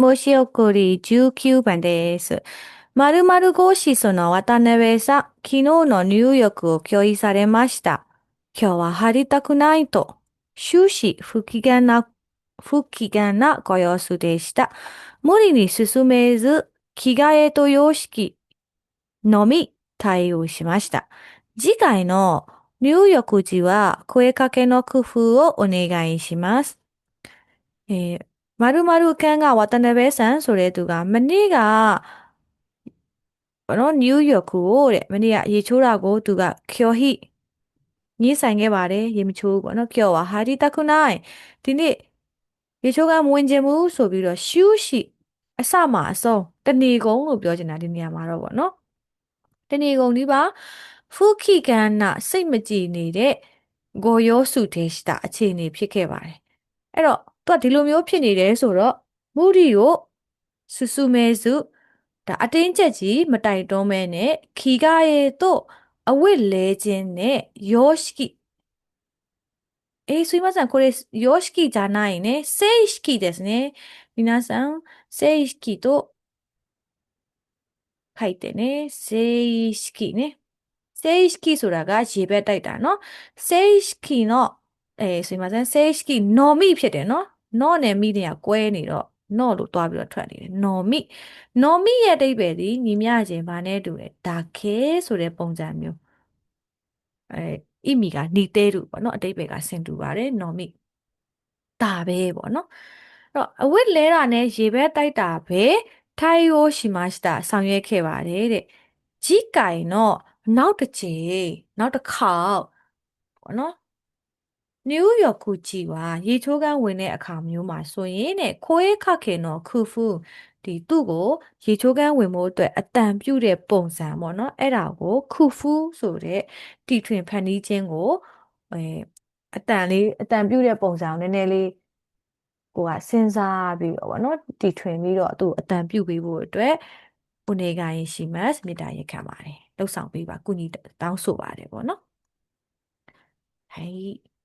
申し送り19番です。〇〇号室の渡辺さん、昨日の入浴を拒否されました。今日は入りたくないと、終始不機嫌な、不機嫌なご様子でした。無理に進めず、着替えと様式のみ対応しました。次回の入浴時は声かけの工夫をお願いします。えー、 မာရုမာရုအခန်းကဝါတနဘဲဆန်ဆိုတဲ့သူကမနေ့ကဘာလို့နယူးယောက်ကိုတဲ့မနေ့ကရေချိုးတာကိုသူကချော်ဟိညှိဆိုင်ခဲ့ပါတယ်ရေမချိုးပေါ့နော်ချော်ပါဟာဒီတခုနိုင်ဒီနေ့ရေချိုးကမဝင်ခြင်းဘူးဆိုပြီးတော့ရှူးရှိအစမှအဆုံးတဏီကုံလို့ပြောချင်တာဒီနေရာမှာတော့ပေါ့နော်တဏီကုံဒီပါဖုခိကန္နစိတ်မကြည်နေတဲ့ဂိုယောစုထေရှတာအခြေအနေဖြစ်ခဲ့ပါတယ်အဲ့တော့ ကဒီလိုမျိုးဖြစ်နေတယ်ဆိုတော့မူရီကိုစုစုမဲစုဒါအတင်းချက်ကြီးမတိုင်တွန်းမဲနဲ့ခီကရဲ့တို့အဝိလဲခြင်းနဲ့ယောရှိえ、すいません。これ、様式じゃないね。正式ですね。皆さん、正式と書いてね。正式ね。正式そらが自分たいたの。正式の、えー、すいません。正式のみဖြစ်の。 နော့နဲ့မိတဲ့ကကွဲနေတော့နော့လို့တွားပြီးတော့ထွက်နေတယ်နော်မိနော်မိရဲ့အဓိပ္ပာယ်ဒီညီမျှခြင်းဘာနဲ့တူလဲဒါခဲဆိုတဲ့ပုံစံမျိုးအဲအိမီကနေတဲတူပေါ့နော်အတိတ်ဘက်ကဆင်တူပါတယ်နော်မိဒါပဲပေါ့နော်အဲ့တော့အဝတ်လဲတာနဲ့ရေဘက်တိုက်တာပဲထိုင်ယိုရှိမရှိတာဆောင်ရွက်ခဲ့ပါတယ်တဲ့ကြီးကင်တော့နောက်တစ်ချိန်နောက်တစ်ခေါက်ပေါ့နော် နယူးယောက်ကူကြည်ပါရေချိုးကန်းဝင်တဲ့အခါမျိုးမှာဆိုရင်တဲ့ခွေးခခင်တော်ခူဖူဒီသူ့ကိုရေချိုးကန်းဝင်ဖို့အတွက်အတန်ပြုတ်တဲ့ပုံစံပေါ့နော်အဲ့ဒါကိုခူဖူဆိုတဲ့တီထွင်ဖန်တီးခြင်းကိုအဲအတန်လေးအတန်ပြုတ်တဲ့ပုံစံကိုနည်းနည်းလေးကိုကစဉ်းစားပြီးတော့ပေါ့နော်တီထွင်ပြီးတော့သူ့အတန်ပြုတ်ပေးဖို့အတွက်ဘုနေကရင်ရှိမတ်မေတ္တာရက်ခံပါတယ်လှုပ်ဆောင်ပေးပါကုညီတောင်းဆိုပါတယ်ပေါ့နော်ဟဲ့